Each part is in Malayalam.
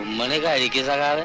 ഉമ്മനെ കഴിക്ക് സഖാവെ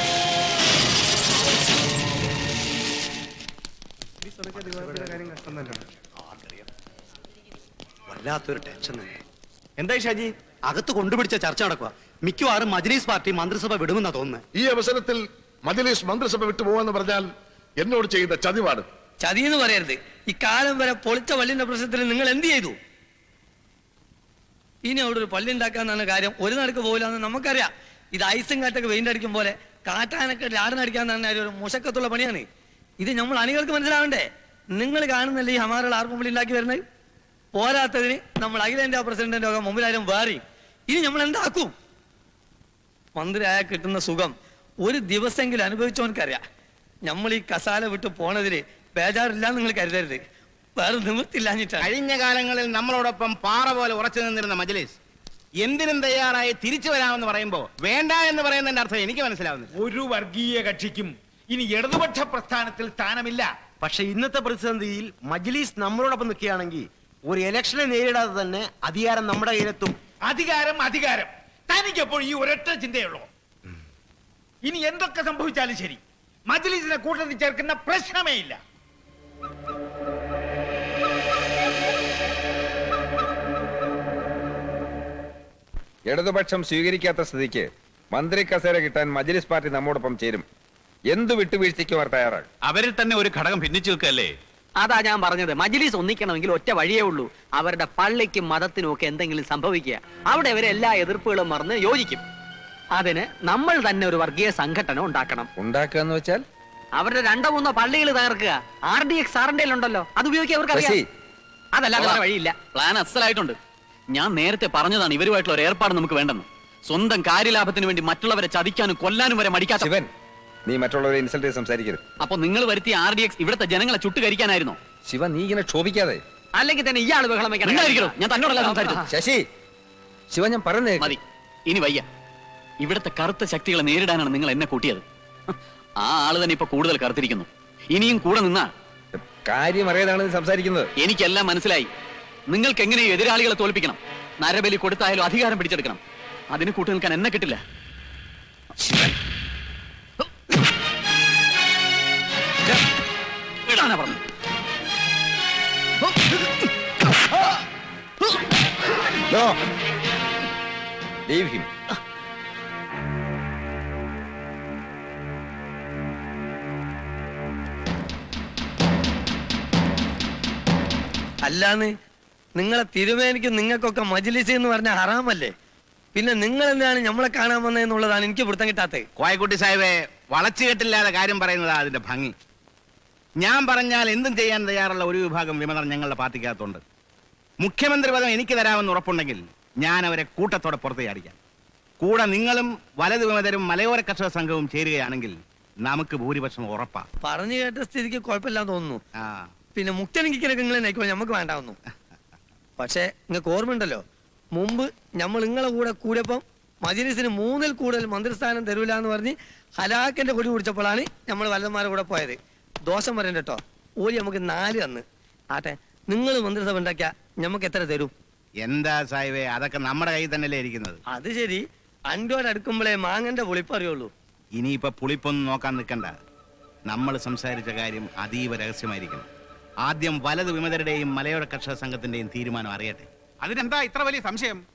വല്ലാത്തൊരു ടെൻഷൻ തന്നെ. എന്തായി ഷാജി? അകത്ത് കൊണ്ടുപിടിച്ച ചർച്ച നടക്കുക. മിക്കവാറും മജ്ലിസ് പാർട്ടി മന്ത്രിസഭ വിടുമെന്നാ തോന്നുന്നത് ഈ അവസരത്തിൽ മജ്ലിസ് മന്ത്രിസഭ വിട്ടുപോകാന്ന് പറഞ്ഞാൽ എന്നോട് ചെയ്യുന്ന ചതിവാണ്. ചതി എന്ന് പറയരുത് ഇക്കാലം വരെ പൊളിച്ച പള്ളിന്റെ പ്രശ്നത്തിൽ നിങ്ങൾ എന്ത് ചെയ്തു? ഇനി അവിടെ ഒരു പള്ളി ഉണ്ടാക്കാന്നാണ് കാര്യം. ഒരു നടക്ക് പോകില്ലെന്ന് നമുക്കറിയാം. ഇത് ഐസും കാറ്റൊക്കെ വെയിന്റെ അടിക്കും പോലെ. കാറ്റാനൊക്കെ തന്നെ ഒരു മുഷക്കത്തുള്ള പണിയാണ്. ഇത് നമ്മൾ അണികൾക്ക് മനസ്സിലാവണ്ടേ? നിങ്ങൾ കാണുന്നല്ലേ ഈ ഹമാറുകൾ ആർക്കും ഉണ്ടാക്കി വരുന്നത്? പോരാത്തതിന് നമ്മൾ അഖിലേന്ത്യാ പ്രസിഡന്റിന്റെ ഒക്കെ മുമ്പിലായാലും വേറി ഇനി നമ്മൾ എന്താക്കും? മന്ത്രിയായ കിട്ടുന്ന സുഖം ഒരു ദിവസമെങ്കിലും അനുഭവിച്ചവനക്കറിയാം. നമ്മൾ ഈ കസാല വിട്ട് പോണതിൽ ബേജാറില്ല നിങ്ങൾ കരുതരുത്. വേറെ നിവൃത്തില്ലാഞ്ഞിട്ടാണ് കഴിഞ്ഞ കാലങ്ങളിൽ നമ്മളോടൊപ്പം പാറ പോലെ ഉറച്ചു നിന്നിരുന്ന മജ്ലിസ് എന്തിനും തയ്യാറായി തിരിച്ചു വരാമെന്ന് പറയുമ്പോ വേണ്ട എന്ന് പറയുന്നതിന്റെ അർത്ഥം എനിക്ക് മനസ്സിലാവുന്നില്ല. ഒരു വർഗീയ കക്ഷിക്കും ഇനി ഇടതുപക്ഷ പ്രസ്ഥാനത്തിൽ സ്ഥാനമില്ല. പക്ഷെ ഇന്നത്തെ പ്രതിസന്ധിയിൽ മജ്ലീസ് നമ്മളോടൊപ്പം നിൽക്കുകയാണെങ്കിൽ ഒരു ഇലക്ഷനെ നേരിടാതെ തന്നെ അധികാരം നമ്മുടെ കയ്യിലെത്തും. അധികാരം അധികാരം. തനിക്കപ്പോൾ ഈ ഒരൊറ്റ ചിന്തയുള്ളൂ. ഇനി എന്തൊക്കെ സംഭവിച്ചാലും ശരി. മജ്ലീസിനെ കൂട്ടത്തിൽ ചേർക്കുന്ന പ്രശ്നമേ ഇല്ല. ഇടതുപക്ഷം സ്വീകരിക്കാത്ത സ്ഥിതിക്ക് മന്ത്രി കസേര കിട്ടാൻ മജ്ലിസ് പാർട്ടി നമ്മോടൊപ്പം ചേരും. എന്തു വിട്ടുവീഴ്ചയ്ക്കും അവർ തയ്യാറാണ്? അവരിൽ തന്നെ ഒരു ഘടകം ഭിന്നിച്ചു നിൽക്കല്ലേ അതാ ഞാൻ പറഞ്ഞത്. മജ്ലിസ് ഒന്നിക്കണമെങ്കിൽ ഒറ്റ വഴിയേ ഉള്ളൂ. അവരുടെ പള്ളിക്കും മതത്തിനും ഒക്കെ എന്തെങ്കിലും സംഭവിക്കുക. അവിടെ അവരെ എല്ലാ എതിർപ്പുകളും മറന്ന് യോജിക്കും. അതിന് നമ്മൾ തന്നെ ഒരു വർഗീയ സംഘടന ഉണ്ടാക്കണം. ഉണ്ടാക്കുക എന്ന് വെച്ചാൽ? അവരുടെ രണ്ടോ മൂന്നോ പള്ളികൾ തകർക്കുക. ആർ ഡി എക്സ് ആറിന്റെ ഉണ്ടല്ലോ. അത് ഉപയോഗിക്കുക അവർക്ക് ശശി, അറിയാം അതല്ലാതെ വേറെ വഴിയില്ല. പ്ലാൻ അസലായിട്ടുണ്ട്. ഞാൻ നേരത്തെ പറഞ്ഞതാണ് ഇവരുമായിട്ടുള്ള ഒരു ഏർപ്പാട് നമുക്ക് വേണ്ടെന്ന്. സ്വന്തം കാര്യലാഭത്തിന് വേണ്ടി മറ്റുള്ളവരെ ചതിക്കാനും കൊല്ലാനും വരെ മടിക്കാത്ത ശിവൻ. നീ മറ്റുള്ളവരെ ഇൻസൾട്ട് ചെയ്ത് സംസാരിക്കരുത്. അപ്പൊ നിങ്ങൾ വരുത്തിയ ആർ ഡി എക്സ് ഇവിടുത്തെ ജനങ്ങളെ ചുട്ടുകരിക്കാനായിരുന്നോ? ശിവ നീ ഇങ്ങനെ ക്ഷോഭിക്കാതെ. അല്ലെങ്കിൽ തന്നെ ഇയാൾ ബഹളം വെക്കണം ഞാൻ തന്നോടല്ല സംസാരിച്ചത്. ശശി ശിവ ഞാൻ പറഞ്ഞേ മതി. ഇനി വയ്യ. ഇവിടുത്തെ കറുത്ത ശക്തികളെ നേരിടാനാണ് നിങ്ങൾ എന്നെ കൂട്ടിയത്. ആ ആൾ തന്നെ ഇപ്പൊ കൂടുതൽ കറുത്തിരിക്കുന്നു. ഇനിയും കൂടെ നിന്നാ. കാര്യം അറിയാതാണ് നീ സംസാരിക്കുന്നത്. എനിക്കെല്ലാം മനസ്സിലായി. നിങ്ങൾക്ക് എങ്ങനെയും എതിരാളികളെ തോൽപ്പിക്കണം? നരബലി കൊടുത്തായാലും അധികാരം പിടിച്ചെടുക്കണം. അതിന് കൂട്ടു നിൽക്കാൻ എന്നെ കിട്ടില്ല. വിടാനാ പറഞ്ഞു. No. Leave him. അല്ലാന്ന് നിങ്ങളെ തിരുമേനിക്കും നിങ്ങൾക്കൊക്കെ മജ്ലിസ് എന്ന് പറഞ്ഞ ഹറാമല്ലേ? പിന്നെ നിങ്ങൾ എന്താണ് നമ്മളെ കാണാൻ വന്നതെന്നുള്ളതാണ് എനിക്ക് പിടുത്തം കിട്ടാത്തത്. കോയക്കുട്ടി സാഹിബേ വളച്ചു കെട്ടില്ലാതെ കാര്യം പറയുന്നതാ അതിന്റെ ഭംഗി. ഞാൻ പറഞ്ഞാൽ എന്തും ചെയ്യാൻ തയ്യാറുള്ള ഒരു വിഭാഗം വിമതർ ഞങ്ങളുടെ പാർട്ടിക്കകത്തുണ്ട്. മുഖ്യമന്ത്രി പദം എനിക്ക് തരാമെന്ന് ഉറപ്പുണ്ടെങ്കിൽ ഞാൻ അവരെ കൂട്ടത്തോടെ പുറത്തേ ചാടിക്കാം. കൂടെ നിങ്ങളും വലതു വിമതരും മലയോര കർഷക സംഘവും ചേരുകയാണെങ്കിൽ നമുക്ക് ഭൂരിപക്ഷം ഉറപ്പാ. പറഞ്ഞു കേട്ട സ്ഥിതിക്ക് കുഴപ്പമില്ലാന്ന് തോന്നുന്നു. ആ. പിന്നെ നിങ്ങൾ നയിക്കുമ്പോൾ നമുക്ക് വേണ്ടാവുന്നു. പക്ഷേ നിങ്ങൾക്ക് ഓർമ്മയുണ്ടല്ലോ? മുമ്പ് നമ്മൾ നിങ്ങളെ കൂടെ കൂടിയപ്പം മജിലിസിന് മൂന്നിൽ കൂടുതൽ മന്ത്രിസ്ഥാനം തരൂല എന്ന് പറഞ്ഞ് ഹലാക്കിന്റെ കൊടി കുടിച്ചപ്പോഴാണ് നമ്മൾ വല്ലന്മാരെ കൂടെ പോയത്. ദോഷം പറയണ്ട കേട്ടോ. ഓലി നമുക്ക് നാല് തന്ന്. ആട്ടെ നിങ്ങൾ മന്ത്രിസഭ ഉണ്ടാക്കിയ നമുക്ക് എത്ര തരും? എന്താ സാഹിബേ അതൊക്കെ നമ്മുടെ കയ്യിൽ തന്നെയല്ലേ ഇരിക്കുന്നത്? അത് ശരി. അൻഡോട് അടുക്കുമ്പോഴേ മാങ്ങന്റെ പുളിപ്പറിയുള്ളൂ ഇനിയിപ്പോ പുളിപ്പൊന്നും നോക്കാൻ നിൽക്കണ്ട. നമ്മൾ സംസാരിച്ച കാര്യം അതീവ രഹസ്യമായിരിക്കണം. ആദ്യം വലത് വിമതരുടെയും മലയോര കർഷക സംഘത്തിന്റെയും തീരുമാനം അറിയട്ടെ. അതിനെന്താ ഇത്ര വലിയ സംശയം?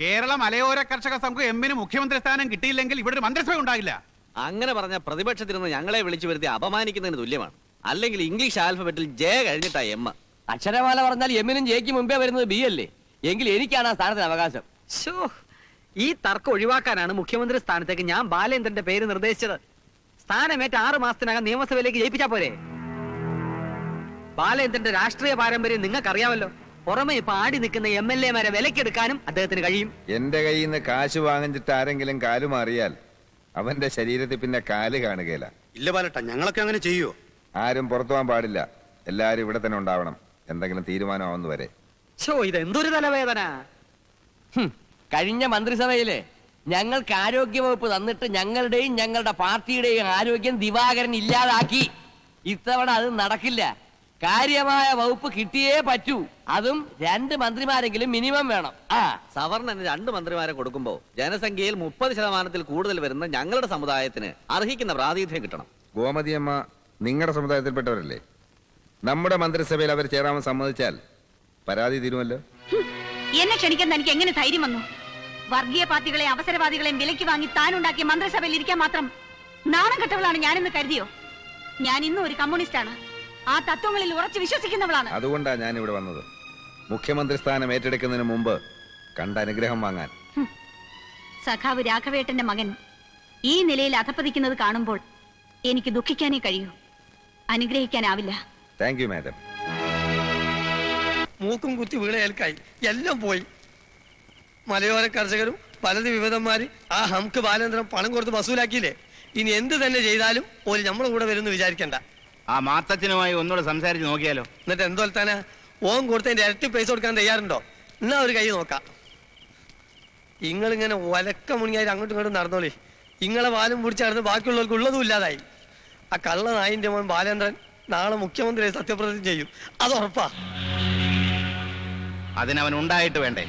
കേരള മലയോര കർഷക സംഘം എമ്മിന് മുഖ്യമന്ത്രി സ്ഥാനം കിട്ടിയില്ലെങ്കിൽ ഇവിടെ ഒരു മന്ത്രിസഭ ഉണ്ടാകില്ല. അങ്ങനെ പറഞ്ഞ പ്രതിപക്ഷത്തിരുന്ന് ഞങ്ങളെ വിളിച്ചു വരുത്തി അപമാനിക്കുന്നതിന് തുല്യമാണ്. അല്ലെങ്കിൽ ഇംഗ്ലീഷ് ആൽഫബറ്റിൽ ജെ കഴിഞ്ഞിട്ടാ എം. അക്ഷരമാല പറഞ്ഞാൽ എമ്മിനും ജെക്ക് മുമ്പേ വരുന്നത് ബി അല്ലേ? എങ്കിൽ എനിക്കാണ് ആ സ്ഥാനത്തിന് അവകാശം. ശോ ഈ തർക്കം ഒഴിവാക്കാനാണ് മുഖ്യമന്ത്രി സ്ഥാനത്തേക്ക് ഞാൻ ബാലേന്ദ്രന്റെ പേര് നിർദ്ദേശിച്ചത്. സ്ഥാനമേറ്റ ആറ് മാസത്തിനകം നിയമസഭയിലേക്ക് ജയിപ്പിച്ചാ പോരെ. ബാലേന്ദ്രന്റെ രാഷ്ട്രീയ പാരമ്പര്യം നിങ്ങൾക്കറിയാമല്ലോ. പുറമെ ഇപ്പൊ ആടി നിൽക്കുന്ന എം എൽ എമാരെ വിലക്കെടുക്കാനും അദ്ദേഹത്തിന് കഴിയും. എന്റെ കയ്യിൽ നിന്ന് കാശ് വാങ്ങിച്ചിട്ട് ആരെങ്കിലും കാൽ മാറിയാൽ അവന്റെ ശരീരത്തിൽ പിന്നെ കാൽ കാണുകയില്ല. ഇല്ല ബാലട്ട ഞങ്ങളൊക്കെ അങ്ങനെ ചെയ്യോ ആരും പുറത്തു പോകാൻ പാടില്ല. എല്ലാരും ഇവിടെ തന്നെ ഉണ്ടാവണം. എന്തെങ്കിലും തീരുമാനമാവുന്ന വരെ. ഷോ ഇതെന്തൊരു തലവേദന? ഹും, കഴിഞ്ഞ മന്ത്രിസഭയിലെ ഞങ്ങൾക്ക് ആരോഗ്യവകുപ്പ് തന്നിട്ട് ഞങ്ങളുടെയും ഞങ്ങളുടെ പാർട്ടിയുടെയും ആരോഗ്യം ദിവാകരൻ ഇല്ലാതാക്കി. ഇത്തവണ അത് നടക്കില്ല. കാര്യമായ വകുപ്പ് കിട്ടിയേ പറ്റൂ. അതും രണ്ട് മന്ത്രിമാരെങ്കിലും മിനിമം വേണം. ആ സവർണന് രണ്ട് മന്ത്രിമാരെ കൊടുക്കുമ്പോ ജനസംഖ്യയിൽ മുപ്പത് ശതമാനത്തിൽ കൂടുതൽ വരുന്ന ഞങ്ങളുടെ സമുദായത്തിന് അർഹിക്കുന്ന പ്രാതിനിധ്യം കിട്ടണം. ഗോമതിയമ്മ നിങ്ങളുടെ സമുദായത്തിൽപ്പെട്ടവരല്ലേ? നമ്മുടെ മന്ത്രിസഭയിൽ അവർ ചേരാമെന്ന് സമ്മതിച്ചാൽ പരാതി തീരുമല്ലോ? എന്നെ ക്ഷണിക്കാൻ തനിക്ക് എങ്ങനെ ധൈര്യം വന്നു? വർഗീയ പാർട്ടികളെ അവസരവാദികളെയും വിലയ്ക്ക് വാങ്ങി താനുണ്ടാക്കിയ മന്ത്രിസഭയിൽ ഇരിക്കാൻ മാത്രം നാണം കെട്ടവളാണ് ഞാനെന്ന് കരുതിയോ? ഞാൻ ഇന്നും ഒരു കമ്മ്യൂണിസ്റ്റാണ്. ആ തത്വങ്ങളിൽ ഉറച്ചു വിശ്വസിക്കുന്നവളാണ്. അതുകൊണ്ടാണ് ഞാൻ ഇവിടെ വന്നത്. മുഖ്യമന്ത്രി സ്ഥാനം ഏറ്റെടുക്കുന്നതിന് മുമ്പ് കണ്ട അനുഗ്രഹം വാങ്ങാൻ. സഖാവ് രാഘവേട്ടന്റെ മകൻ ഈ നിലയിൽ അധപ്പതിക്കുന്നത് കാണുമ്പോൾ എനിക്ക് ദുഃഖിക്കാനേ കഴിയൂ. അനുഗ്രഹിക്കാനാവില്ല. താങ്ക് യു മാഡം മൂക്കും കുത്തി വീളയൽക്കായി എല്ലാം പോയി. മലയോര കർഷകരും പലത് വിവിധന്മാര് ആ ഹംക്ക് ബാലേന്ദ്രം പണം കൊടുത്ത് വസൂലാക്കിയില്ലേ? ഇനി എന്ത് തന്നെ ചെയ്താലും ഒരു നമ്മളെ കൂടെ വരുമെന്ന് വിചാരിക്കണ്ട. ആ മാത്തച്ഛനുമായി ഒന്നുകൂടെ സംസാരിച്ച് നോക്കിയാലോ? എന്നിട്ട് എന്തോ തന്നെ ഓൻ കൊടുത്തതിന്റെ ഇരട്ടി പൈസ കൊടുക്കാൻ തയ്യാറുണ്ടോ? എന്നാ ഒരു കൈ നോക്കാം. നിങ്ങളിങ്ങനെ ഒലക്ക മുണിയായി അങ്ങോട്ടും ഇങ്ങോട്ടും നടന്നോളി. നിങ്ങളെ വാലും പിടിച്ച് നടന്ന് ബാക്കിയുള്ളവർക്ക് ഉള്ളതും ഇല്ലാതായി. ആ കള്ള നായിന്റെ മോൻ ബാലേന്ദ്രൻ നാളെ മുഖ്യമന്ത്രിയെ സത്യപ്രതിജ്ഞ ചെയ്യും. അത് ഉറപ്പാ. അതിനവൻ ഉണ്ടായിട്ട് വേണ്ടേ?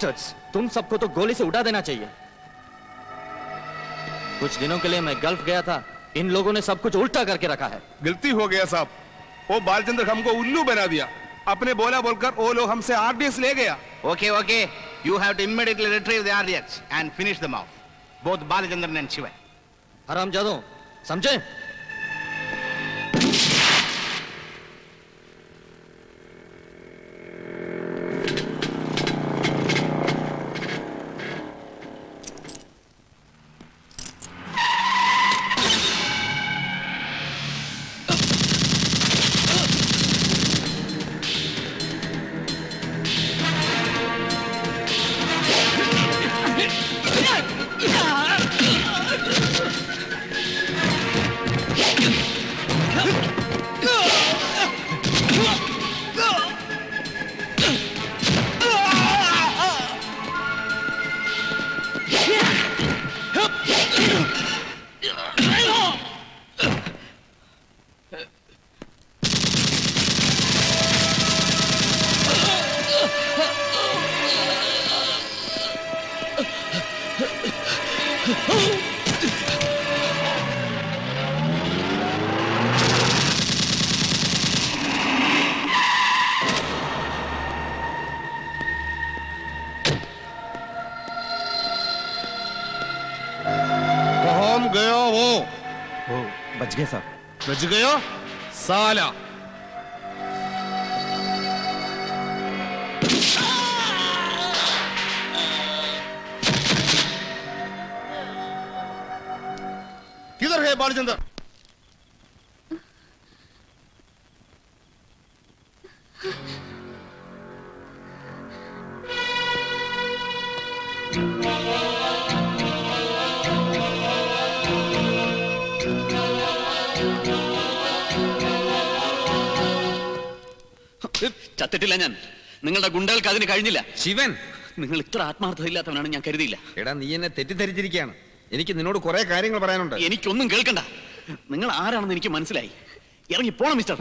बैस्टर्स तुम सबको तो गोली से उड़ा देना चाहिए। कुछ दिनों के लिए मैं गल्फ गया था इन लोगों ने सब कुछ उल्टा करके रखा है। गलती हो गया साहब। वो बालचंद्र हमको उल्लू बना दिया। अपने बोला बोलकर वो लोग हमसे आरडीएस ले गया। Okay okay you have to immediately retrieve the RDS and finish the mouth both Balchandra and Shiva हराम जादू समझे? गए साहब बच गया साला किधर है बालचंद्र നിങ്ങളുടെ ഗുണ്ടകൾക്ക് അതിന് കഴിഞ്ഞില്ല. ശിവൻ. നിങ്ങൾ ഇത്ര ആത്മാർത്ഥത ഇല്ലാത്തവനാണ് ഞാൻ കരുതിയില്ല. എടാ നീ എന്നെ തെറ്റിദ്ധരിച്ചിരിക്കുകയാണ്. എനിക്ക് നിന്നോട് കുറെ കാര്യങ്ങൾ പറയാനുണ്ട്. എനിക്കൊന്നും കേൾക്കണ്ട. നിങ്ങൾ ആരാണെന്ന് എനിക്ക് മനസ്സിലായി. ഇറങ്ങി പോണം മിസ്റ്റർ.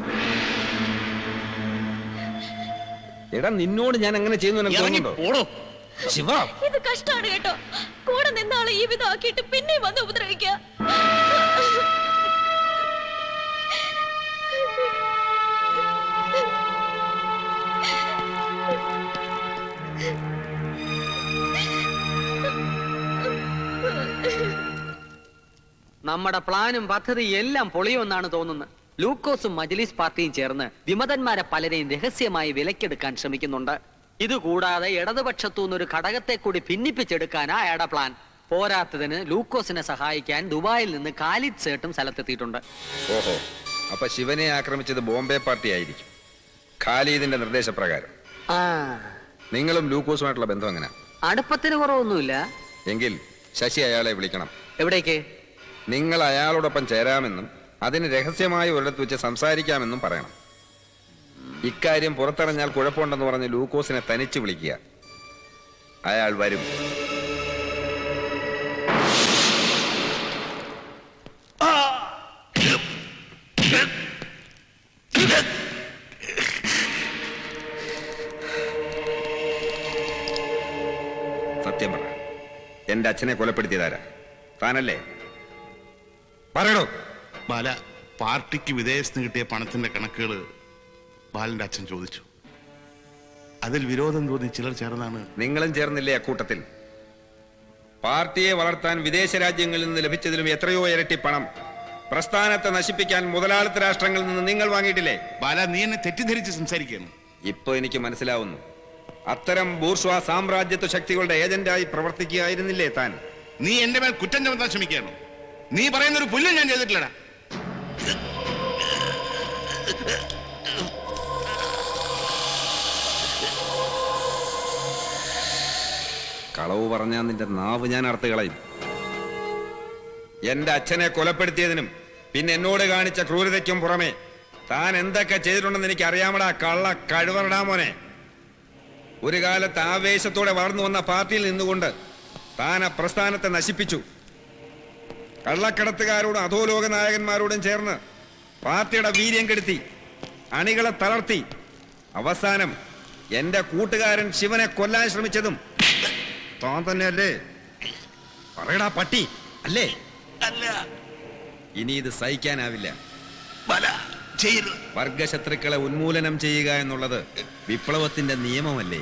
എടാ നിന്നോട് ഞാൻ അങ്ങനെ ചെയ്യുന്നു നിനക്ക് ഇറങ്ങി തോന്നുന്നുണ്ടോ? പോടോ ശിവ. ഇത് കഷ്ടാണ് കേട്ടോ. കൂടെ നിന്നാളെ ഈ വിധമാക്കിയിട്ട് പിന്നെയും വന്ന് ഉപദ്രവിക്കുക. നമ്മുടെ പ്ലാനും പദ്ധതിയും എല്ലാം പൊളിയുമെന്നാണ് തോന്നുന്നത്. ലൂക്കോസും മജ്ലിസ് പാർട്ടിയും ചേർന്ന് വിമതന്മാരെ പലരെയും രഹസ്യമായി വിലക്കെടുക്കാൻ ശ്രമിക്കുന്നുണ്ട്. ഇതുകൂടാതെ ഇടതുപക്ഷത്തു നിന്നൊരു ഘടകത്തെ കൂടി ഭിന്നിപ്പിച്ചെടുക്കാനാ അയാളുടെ പ്ലാൻ. പോരാത്തതിന് ലൂക്കോസിനെ സഹായിക്കാൻ ദുബായിൽ നിന്ന് കാലിദ് സേട്ടും സ്ഥലത്തെത്തിയിട്ടുണ്ട്. ഓഹോ അപ്പൊ ശിവനെ ആക്രമിച്ചത് ബോംബെ പാർട്ടി ആയിരിക്കും. ഖാലിദിന്റെ നിർദ്ദേശപ്രകാരം. ആ. നിങ്ങളും ലൂക്കോസുമായിട്ടുള്ള ബന്ധം എങ്ങനെ? അടുപ്പത്തിന് കുറവൊന്നുമില്ല. എങ്കിൽ ശശി അയാളെ വിളിക്കണം. എവിടേക്ക്? നിങ്ങൾ അയാളോടൊപ്പം ചേരാമെന്നും അതിന് രഹസ്യമായി ഒരിടത്ത് വെച്ച് സംസാരിക്കാമെന്നും പറയണം. ഇക്കാര്യം പുറത്തിറങ്ങിയാൽ കുഴപ്പമുണ്ടെന്ന് പറഞ്ഞ് ലൂക്കോസിനെ തനിച്ച് വിളിക്കുക. അയാൾ വരും. സത്യം പറ. എന്റെ അച്ഛനെ കൊലപ്പെടുത്തിയതാരാ? താനല്ലേ? പറയണോ ബാല പാർട്ടിക്ക് വിദേശത്ത് കിട്ടിയ പണത്തിന്റെ കണക്കുകൾ ബാലന്റെ അച്ഛൻ ചോദിച്ചു. അതിൽ വിരോധം തോന്നി ചിലർ ചേർന്നാണ്. നിങ്ങളും ചേർന്നില്ലേ അക്കൂട്ടത്തിൽ? പാർട്ടിയെ വളർത്താൻ വിദേശ രാജ്യങ്ങളിൽ നിന്ന് ലഭിച്ചതിലും എത്രയോ ഇരട്ടി പണം. പ്രസ്ഥാനത്തെ നശിപ്പിക്കാൻ മുതലാളിത്ത രാഷ്ട്രങ്ങളിൽ നിന്ന് നിങ്ങൾ വാങ്ങിയിട്ടില്ലേ? ബാല നീ എന്നെ തെറ്റിദ്ധരിച്ച് സംസാരിക്കുന്നു ഇപ്പൊ എനിക്ക് മനസ്സിലാവുന്നു. അത്തരം ബൂർഷ്വ സാമ്രാജ്യത്വ ശക്തികളുടെ ഏജന്റായി പ്രവർത്തിക്കുകയായിരുന്നില്ലേ താൻ? നീ എന്റെ മേൽ കുറ്റം ചുമത്താൻ ശ്രമിക്കുകയാണ്. നീ പറയുന്ന ഒരു പുല്ലും ഞാൻ ചെയ്തിട്ടില്ലടാ. കളവ് പറഞ്ഞാൽ നിന്റെ നാവ് ഞാൻ അർത്ഥ കളയും. എന്റെ അച്ഛനെ കൊലപ്പെടുത്തിയതിനും പിന്നെ എന്നോട് കാണിച്ച ക്രൂരതയ്ക്കും പുറമെ താൻ എന്തൊക്കെ ചെയ്തിട്ടുണ്ടെന്ന് എനിക്ക് അറിയാമടാ കള്ള കഴിവറടാ മോനെ. ഒരു കാലത്ത് ആവേശത്തോടെ വളർന്നു വന്ന പാർട്ടിയിൽ നിന്നുകൊണ്ട് താൻ ആ പ്രസ്ഥാനത്തെ നശിപ്പിച്ചു. കള്ളക്കടത്തുകാരോടും അധോലോക നായകന്മാരോടും ചേർന്ന് പാർട്ടിയുടെ വീര്യം കെടുത്തി അണികളെ തളർത്തി. അവസാനം എന്റെ കൂട്ടുകാരൻ ശിവനെ കൊല്ലാൻ ശ്രമിച്ചതും താൻ തന്നെയല്ലേ? പറയടാ പട്ടി അല്ലേ? അല്ല. ഇനി ഇത് സഹിക്കാനാവില്ല. വർഗശത്രുക്കളെ ഉന്മൂലനം ചെയ്യുക എന്നുള്ളത് വിപ്ലവത്തിന്റെ നിയമമല്ലേ?